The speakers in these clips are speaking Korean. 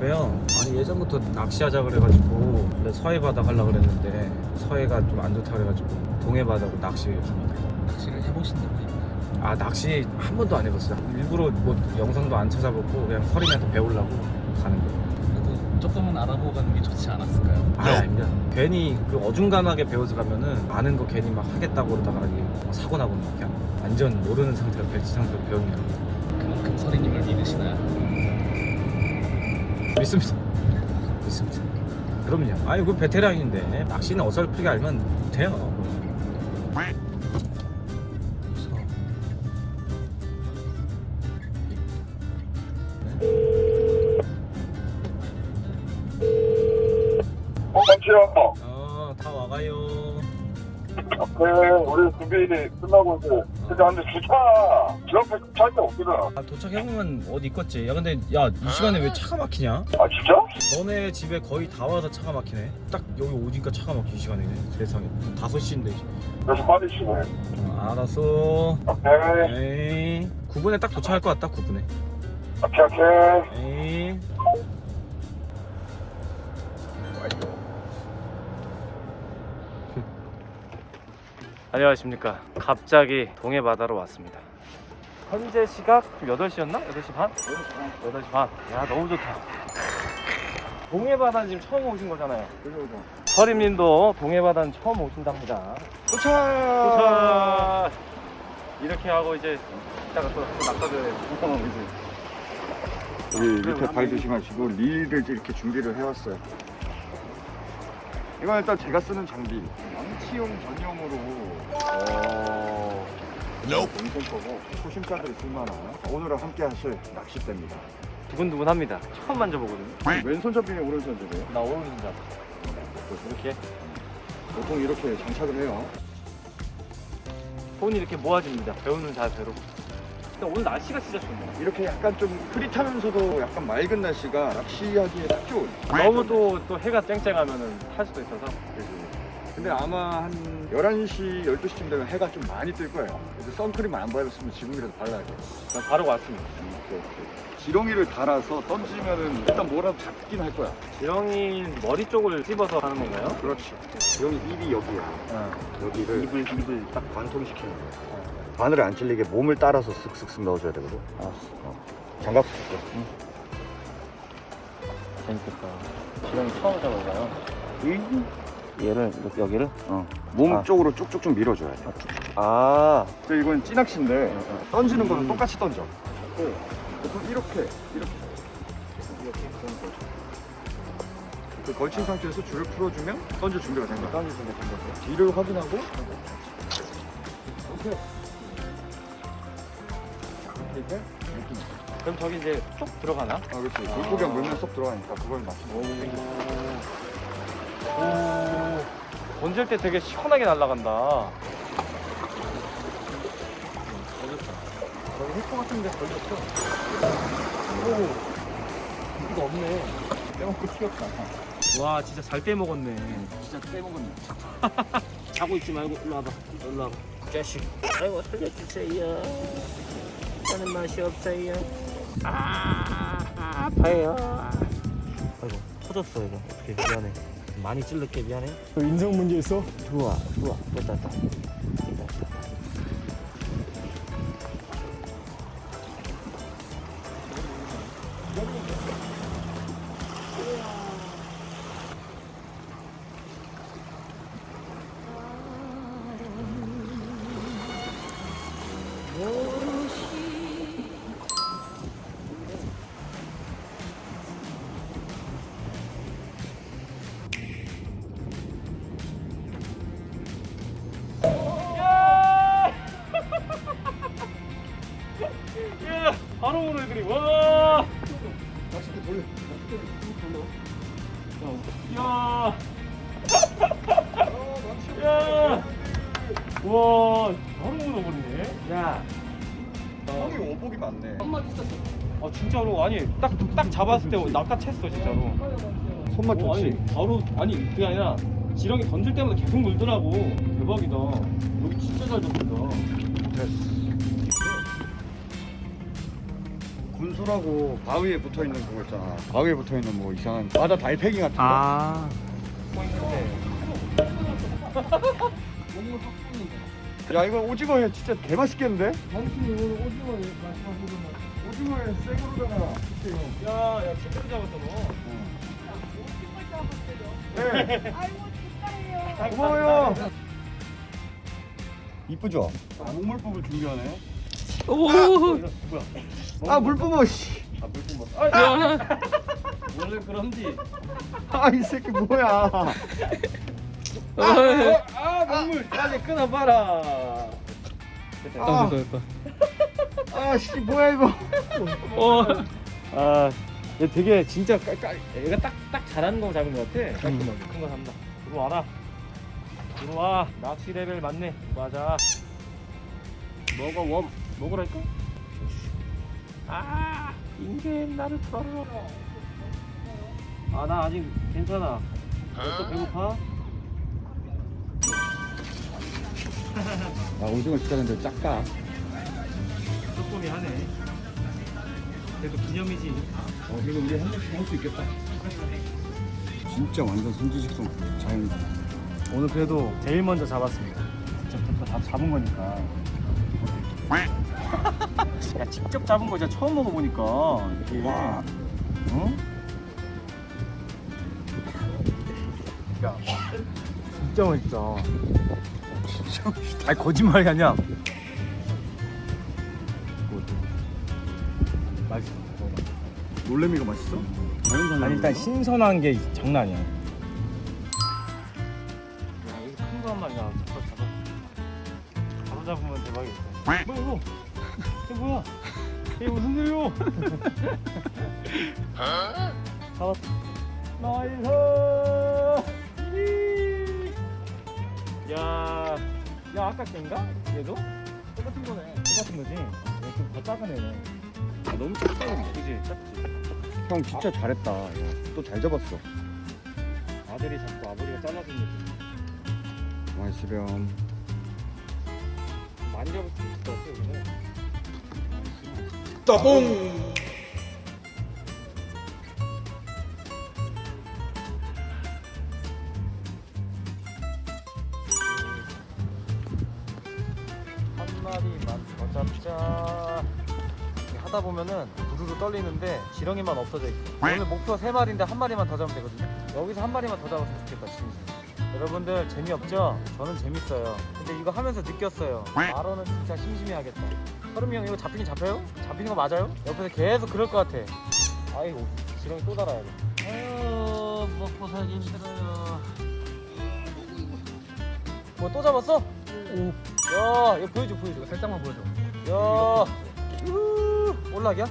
집에요. 아니 예전부터 낚시하자 그래가지고 원래 서해 바다 가려 그랬는데 서해가 좀 안 좋다 그래가지고 동해 바다로 낚시. 낚시를 해보신다고요? 아 낚시 한 번도 안 해봤어요. 일부러 뭐 영상도 안 찾아보고 그냥 서림이한테 배우려고 가는 거예요. 그래도 조금은 알아보고 가는 게 좋지 않았을까요? 아 아닙니다. 괜히 그 어중간하게 배워서 가면은 아는 거 괜히 막 하겠다고 그러다가 이게 막 사고 나고 막 그냥 완전 모르는 상태로 벨트 상태로 배우는 거예요. 그만큼 서리님을 믿으시나요? 믿습니다. 믿습니다. 그럼요. 아니 그 베테랑인데 낚시는 어설프게 알면 돼요. 어, 잠시요. 어, 우리 준비 끝나고 이제 근데 근데 주차 주 앞에 차가 없거든. 아, 도착해보면 어디 있겠지. 야 근데 야 이 시간에 왜 차가 막히냐? 아 진짜? 너네 집에 거의 다 와서 차가 막히네. 딱 여기 오니까 차가 막히는 시간이네. 세상에. 5시인데. 그래서 빨리 쉬네. 어, 알았어. 오케이, 에이. 9분에 딱 도착할 것 같다. 9분에. 오케이, 오케이. 에이. 안녕하십니까. 갑자기 동해 바다로 왔습니다. 현재 시각 8시였나? 8시 반? 8시 반. 야, 너무 좋다. 동해 바다 지금 처음 오신 거잖아요. 서림님도 동해 바다는 처음 오신답니다. 도착! 도착! 이렇게 하고 이제 이따가 또 낚아줘야 여기 밑에 발 조심하시고 릴을 이렇게 준비를 해왔어요. 이건 일단 제가 쓰는 장비. 양치용 전용으로. 어... 인생 거고 초심자들이 쓸만한 오늘은 함께 하실 낚싯대입니다. 두근두근합니다. 처음 만져보거든요. 왼손잡이에 오른손잡이에요. 나 오른손잡. 이렇게 보통 이렇게 장착을 해요. 손이 이렇게 모아집니다. 배우는 자세로. 근데 오늘 날씨가 진짜 좋네요. 이렇게 약간 좀 흐릿하면서도 약간 맑은 날씨가 낚시하기에 딱 좋은. 너무 또, 또 해가 쨍쨍하면은 탈 수도 있어서. 그지. 근데 아마 한 11시, 12시쯤 되면 해가 좀 많이 뜰 거예요. 그래서 선크림 안 바르셨으면 지금이라도 발라야 돼요. 난 바로 왔습니다. 오케이, 오케이. 지렁이를 달아서 던지면은 일단 뭐라도 잡긴 할 거야. 지렁이 머리 쪽을 찝어서 하는 건가요? 그렇지. 지렁이 입이 여기야. 여기를 입을 입을 딱 관통시키는 거야. 바늘을 안 찔리게 몸을 따라서 쓱쓱쓱 넣어줘야 되거든. 알았어. 장갑 쓸게. 재밌겠다. 지렁이 처음 잡아봐요. 얘를, 이렇게 여기를? 어. 몸 아. 쪽으로 쭉쭉쭉 밀어줘야 돼. 아. 근데 이건 찌낚시인데 던지는 음. 거는 똑같이 던져. 네. 보통 이렇게 이렇게 이렇게 던져. 그 걸친 상태에서 줄을 풀어주면 던질 준비가 된 거야. 준비가 된 거죠. 뒤를 확인하고 오케이. 이렇게 느낌. 그럼 저기 이제 쭉 들어가나? 아 그렇지. 물고기가 물면 쏙 들어가니까 그걸 맞추고. 오. 던질 때 되게 시원하게 날아간다. 여기 해커 같은데 걸렸어. 오. 이거 없네. 빼먹고 튀었다. 와, 진짜 잘 떼먹었네. 진짜 빼먹었네. 자고 있지 말고 일로 와봐. 일로 와봐. 자식. 아이고 살려주세요. 저는 맛이 없어요. 아, 아파요. 아이고, 터졌어, 이거. 어떻게 미안해. 많이 찔렀게 미안해. 인성 문제 있어? 좋아, 좋아. 됐다. 됐다, 와, 바로 물어버리네. 야, 형이 오복이 많네. 아 진짜로 아니 딱 딱 잡았을 때 낚아챘어 진짜로. 손맛 어, 좋지. 아니 바로 아니 그게 아니라 지렁이 던질 때마다 계속 물더라고. 대박이다. 여기 진짜 잘 잡힌다. 됐어. 군소라고 바위에 붙어 있는 그거 있잖아. 바위에 붙어 있는 뭐 이상한 바다 달팽이 같은 거. 아. 야 이거 오징어 회 진짜 개 맛있겠는데? 오징어 회 생으로다가 야, 야, 진짜 잡았어 너. 네. 아이고 축하해요. 고마워요. 이쁘죠? 아, 목물법을 준비하네. 오. 아 물뿜어 씨. 야. 원래 그런지. 아 이 새끼 뭐야? 아, 눈물 빨리 끊어봐라. 아, 아씨 뭐야 이거? 어. 아, 얘 되게 진짜 깔깔. 얘가 딱 딱 잘하는 거 잡은 것 같아. 깔끔하게 큰거 잡나. 들어와라. 들어와. 낚시 레벨 맞네. 맞아. 먹어 웜. 먹으라니까. 아, 인간 나를 털어. 아, 나 아직 괜찮아. 벌써 배고파? 아 오징어 진짜 근데 작다. 조금이 하네. 그래도 기념이지. 어 이거 우리 한 명씩 할수 있겠다. 진짜 완전 선지식성 자연. 오늘 그래도 제일 먼저 잡았습니다. 직접 다 잡은 거니까. 야 직접 잡은 거 진짜 처음 먹어보니까 이게 와. 응? 야 진짜 맛있다. 맛있다. 아니 거짓말이 아니야. 맛있어. 놀래미가 맛있어? 자연산. 아니 일단 신선한 게 장난 아니야. 야 여기 큰거 한 마리야. 잡아 잡아. 바로 잡으면 대박이겠다. 뭐야 이거? 이게 뭐야? 이게 무슨 일이요? 잡았어. 나이스. 이. 야, 야 아까 걔인가? 얘도? 똑같은 거네. 똑같은 거지. 얘좀더 작은 애네. 아, 너무 작다 근데. 그지? 작지. 형 진짜 잘했다. 또 잘 잡았어. 아들이 자꾸 아버지가 잘라준 느낌. 맛있으렴. 많이 잡을 수 있을 것 같아요, 여기는. 한 하다 보면은 부두루 떨리는데 지렁이만 없어져 있어. 오늘 목표가 세 마리인데 한 마리만 더 잡으면 되거든요. 여기서 한 마리만 더 잡았으면 좋겠다, 진짜. 여러분들 재미없죠? 저는 재밌어요. 근데 이거 하면서 느꼈어요. 마로는 진짜 심심해하겠다. 서름이 형 이거 잡히긴 잡혀요? 잡히는 거 맞아요? 옆에서 계속 그럴 것 같아. 아이고 지렁이 또 달아야 돼. 아유 먹고 살기 힘들어요. 뭐 또 잡았어? 오. 야, 이거 보여줘, 보여줘. 살짝만 보여줘. 야, 우, 볼락이야?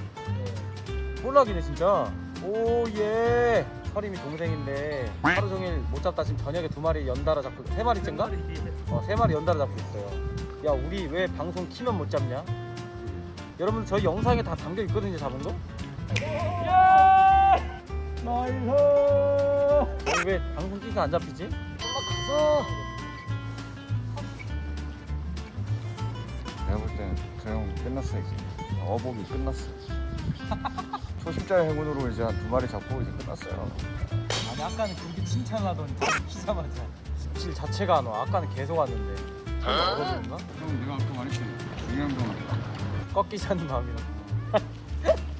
볼락이네 진짜. 오 예. 서림이 동생인데 하루 종일 못 잡다 지금 저녁에 두 마리 연달아 잡고 세 마리째인가? 어, 세 마리 연달아 잡고 있어요. 야, 우리 왜 방송 키면 못 잡냐? 여러분 저희 영상에 다 담겨 있거든요, 잡은 거. 여기 왜 방송 키가 안 잡히지? 엄마 가서. 내가 볼 땐 저 형 끝났어 이제. 어복이 끝났어. 초심자의 행운으로 이제 한 두 마리 잡고 이제 끝났어요. 아니 아까는 그렇게 칭찬하더니 기사마자 습질 자체가 안 와. 아까는 계속 왔는데. 얼어졌나? 형 내가 아까 말했잖아. 중요한 건 꺾이자는 마음이라.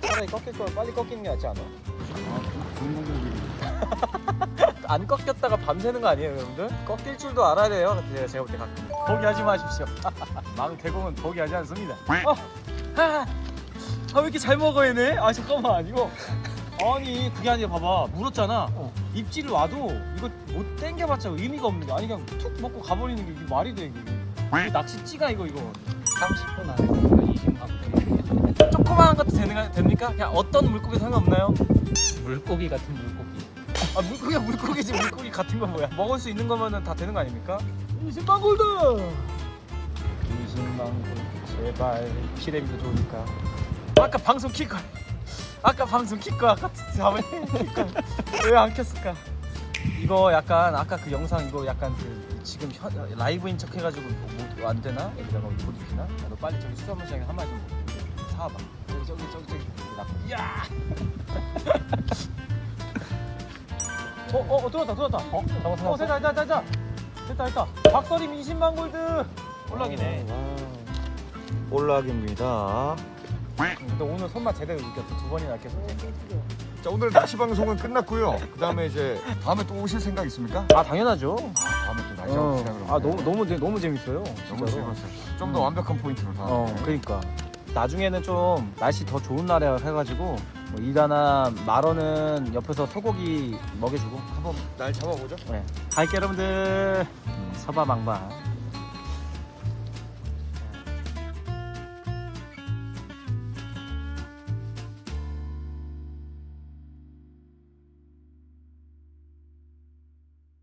차라리 꺾일 거면 빨리 꺾이는 게 낫지 않아? 아, 좋은 방법이. 안 꺾였다가 밤새는 거 아니에요, 여러분들? 꺾일 줄도 알아야 돼요. 제가 제가 볼 때 가끔. 포기하지 마십시오. 마음 대공은 포기하지 않습니다. 어, 아, 아, 왜 이렇게 잘 먹어 얘네? 아 잠깐만 이거. 아니 그게 아니라 봐봐 물었잖아. 입질을 와도 이거 못 땡겨봤자 의미가 없는 게 아니 그냥 툭 먹고 가버리는 게 이게 말이 돼 이게. 이게 낚시 찌가 이거 이거. 30분 안에 20만 원. 조그마한 것도 되는 거 됩니까? 그냥 어떤 물고기 상관없나요? 물고기 같은 물고기. 아 물고기가 물고기지 물고기 같은 거 뭐야? 먹을 수 있는 거면은 다 되는 거 아닙니까? 20만 골드. 20만 골드 제발 피레미도 좋으니까. 아까 방송 킬걸. 아까 방송 킬걸 아까 잡을 킬걸. 왜 안 켰을까? 이거 약간 아까 그 영상 이거 약간 그 지금 현, 라이브인 척 해가지고 뭐, 뭐, 안 되나? 여기다가 못 입히나? 야, 너 빨리 저기 수산물 시장에 한 마리 좀 사와봐. 저기 저기 저기 저기 나 야. 어, 어, 어, 들어왔다, 들어왔다. 어, 잡았어, 어, 됐다, 됐다, 됐다. 됐다, 됐다. 박서림 20만 골드. 올락이네. 올락입니다. 근데 오늘 손맛 제대로 느꼈어. 두 번이나 깼어. 자 오늘 낚시 방송은 끝났고요. 그 다음에 이제 다음에 또 오실 생각 있습니까? 아, 당연하죠. 아 다음에 또 낚시 어. 하고 시작을 아, 너무, 너무, 너무 재밌어요. 너무 진짜로. 즐거웠어요. 좀 더 완벽한 포인트로 다음에. 어, 그러니까. 나중에는 좀 날씨 더 좋은 날에 해가지고 뭐 이다나 마러는 옆에서 소고기 먹여주고 한번 날 잡아보죠. 네. 갈게 여러분들 서바망방